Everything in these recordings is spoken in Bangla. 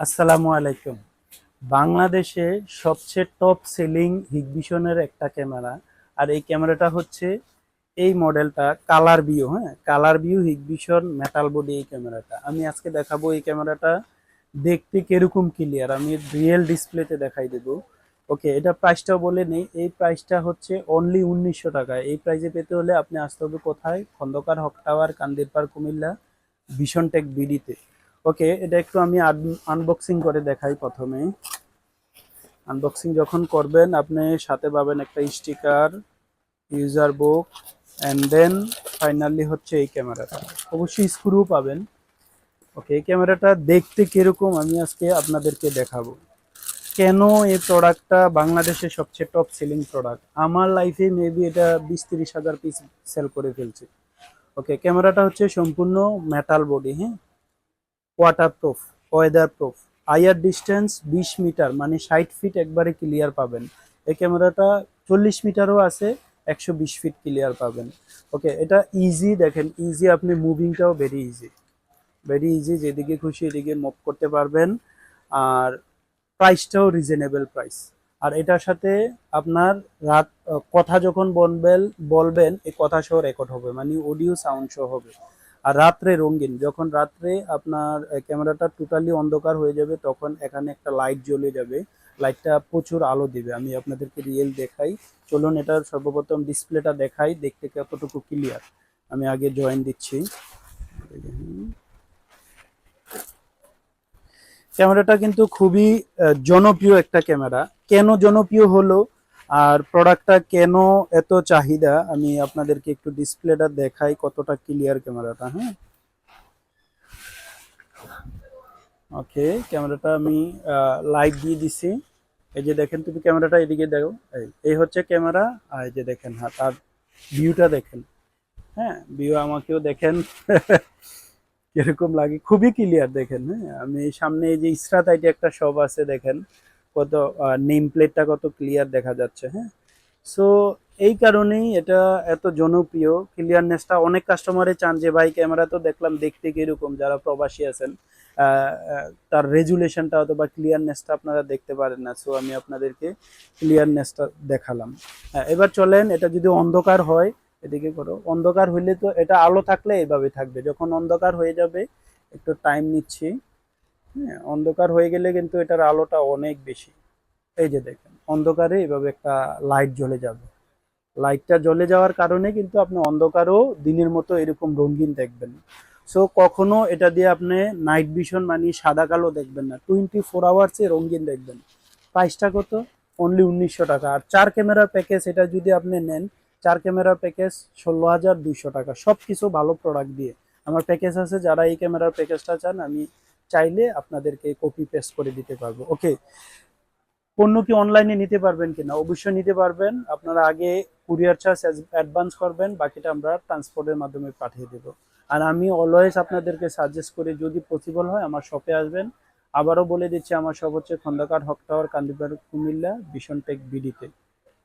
আসসালামু আলাইকুম। বাংলাদেশে সবচেয়ে টপ সেলিং হিগভিশনের একটা ক্যামেরা আর এই ক্যামেরাটা হচ্ছে এই মডেলটা কালার ভিউ হ্যাঁ? Colour view Hikvision metal body এই ক্যামেরাটা আমি আজকে দেখাবো এই ক্যামেরাটা দেখতে কীরকম ক্লিয়ার আমি রিয়েল ডিসপ্লেতে দেখাই দেবো। ওকে এটা প্রাইসটাও বলে নেই, এই প্রাইসটা হচ্ছে অনলি উনিশশো টাকা। এই প্রাইসে পেতে হলে আপনি আসতে হবে কোথায়? Khandakar Haque tower Kandirpar, Comilla vision tech বিডিতে ওকে এটা একটু আমি আনবক্সিং করে দেখাই প্রথমে আনবক্সিং যখন করবেন, আপনি সাথে পাবেন একটা sticker user book and then finally হচ্ছে এই ক্যামেরাটা। অবশ্যই স্ক্রু পাবেন। ওকে এই ক্যামেরাটা দেখতে কীরকম আমি আজকে আপনাদেরকে দেখাবো। কেন এই প্রোডাক্টটা বাংলাদেশের সবচেয়ে টপ সেলিং প্রোডাক্ট আমার লাইফে মেবি এটা বিশ তিরিশ হাজার পিস সেল করে ফেলছে। ওকে ক্যামেরাটা হচ্ছে সম্পূর্ণ মেটাল বডি হ্যাঁ? Waterproof weather proof IR distance বিশ মিটার মানে ষাট ফিট একবারে ক্লিয়ার পাবেন। এই ক্যামেরাটা চল্লিশ মিটারও আছে, একশো বিশ ফিট ক্লিয়ার পাবেন। ওকে এটা ইজি দেখেন ইজি আপনি মুভিংটাও ভেরি ইজি ভেরি ইজি যেদিকে খুশি এদিকে মুভ করতে পারবেন। আর প্রাইসটাও রিজনেবল প্রাইস আর এটার সাথে আপনার রাত, কথা যখন বলবেন বলবেন, এই কথা সহ রেকর্ড হবে মানে অডিও সাউন্ড শো হবে। আর রাত্রে রঙিন, যখন রাত্রে আপনার ক্যামেরাটা টোটালি অন্ধকার হয়ে যাবে, তখন এখানে একটা লাইট জ্বলে যাবে লাইটটা প্রচুর আলো দিবে। আমি আপনাদেরকে রিয়েল দেখাই। চলুন, এটার সর্বপ্রথম ডিসপ্লেটা দেখাই, দেখতে কতটুকু ক্লিয়ার আমি আগে জয়েন দিচ্ছি। ক্যামেরাটা কিন্তু খুবই জনপ্রিয় একটা ক্যামেরা। কেন জনপ্রিয় হলো? আর প্রোডাক্টটা কেন এত চাহিদা? আমি আপনাদেরকে একটু ডিসপ্লেটা দেখাই কতটা ক্লিয়ার ক্যামেরাটা হ্যাঁ? ওকে ক্যামেরাটা আমি লাইভ দিয়ে দিছি। এই যে দেখেন, তুমি ক্যামেরাটা এদিকে দেখো। এই হচ্ছে ক্যামেরা আর এই যে দেখেন হ্যাঁ তার ভিউটা দেখেন। হ্যাঁ ভিউ আমাকেও দেখেন। কীরকম লাগে, খুবই ক্লিয়ার দেখেন হ্যাঁ। আমি সামনে এই যে ইসরাত আইটি একটা শপ আছে, দেখেন। কত নেম প্লেটটা কত ক্লিয়ার দেখা যাচ্ছে হ্যাঁ? সো এই কারণেই এটা এত জনপ্রিয়। ক্লিয়ারনেসটা অনেক কাস্টমারে চান যে, ভাই ক্যামেরা তো দেখলাম, দেখতে কীরকম? যারা প্রবাসী আছেন তার রেজুলেশনটা অথবা ক্লিয়ারনেসটা আপনারা দেখতে পারেন না। সো আমি আপনাদেরকে ক্লিয়ারনেসটা দেখালাম। এবার চলেন, এটা যদি অন্ধকার হয়, এদিকে করো। অন্ধকার হইলে তো এটা আলো থাকলে এইভাবে থাকবে। যখন অন্ধকার হয়ে যাবে, একটু টাইম নিচ্ছি। হ্যাঁ অন্ধকার হয়ে গেলে কিন্তু এটার আলোটা অনেক বেশি। এই যে দেখেন, অন্ধকারে এভাবে একটা লাইট জ্বলে যাবে। লাইটটা জ্বলে যাওয়ার কারণে কিন্তু আপনি অন্ধকারও দিনের মতো এরকম রঙিন দেখবেন সো কখনো এটা দিয়ে আপনি নাইট ভিশন মানে সাদা কালো দেখবেন না। টোয়েন্টি ফোর আওয়ার্সে রঙিন দেখবেন। প্রাইসটা কত? অনলি উনিশশো টাকা। আর চার ক্যামেরার প্যাকেজ এটা যদি আপনি নেন, চার ক্যামেরার প্যাকেজ ষোলো হাজার দুইশো টাকা। সব কিছু ভালো প্রোডাক্ট দিয়ে। আমার প্যাকেজ আছে, যারা এই ক্যামেরার প্যাকেজটা চান, আমি চাইলে আপনাদেরকে কপি পেস্ট করে দিতে পারব। ওকে পণ্য কি অনলাইনে নিতে পারবেন কিনা? অবশ্যই নিতে পারবেন। আপনারা আগে কুরিয়ার চার্জ অ্যাডভান্স করবেন, বাকিটা আমরা ট্রান্সপোর্টের মাধ্যমে পাঠিয়ে দেব। আর আমি অলওয়েজ আপনাদেরকে সাজেস্ট করি, যদি পসিবল হয় আমার শপে আসবেন। আবারও বলে দিচ্ছি, আমার শপ হচ্ছে Khandakar Haque tower, Kandipar, Comilla, vision tech বিডিতে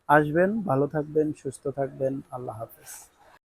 আসবেন, ভালো থাকবেন, সুস্থ থাকবেন, আল্লাহ হাফেজ।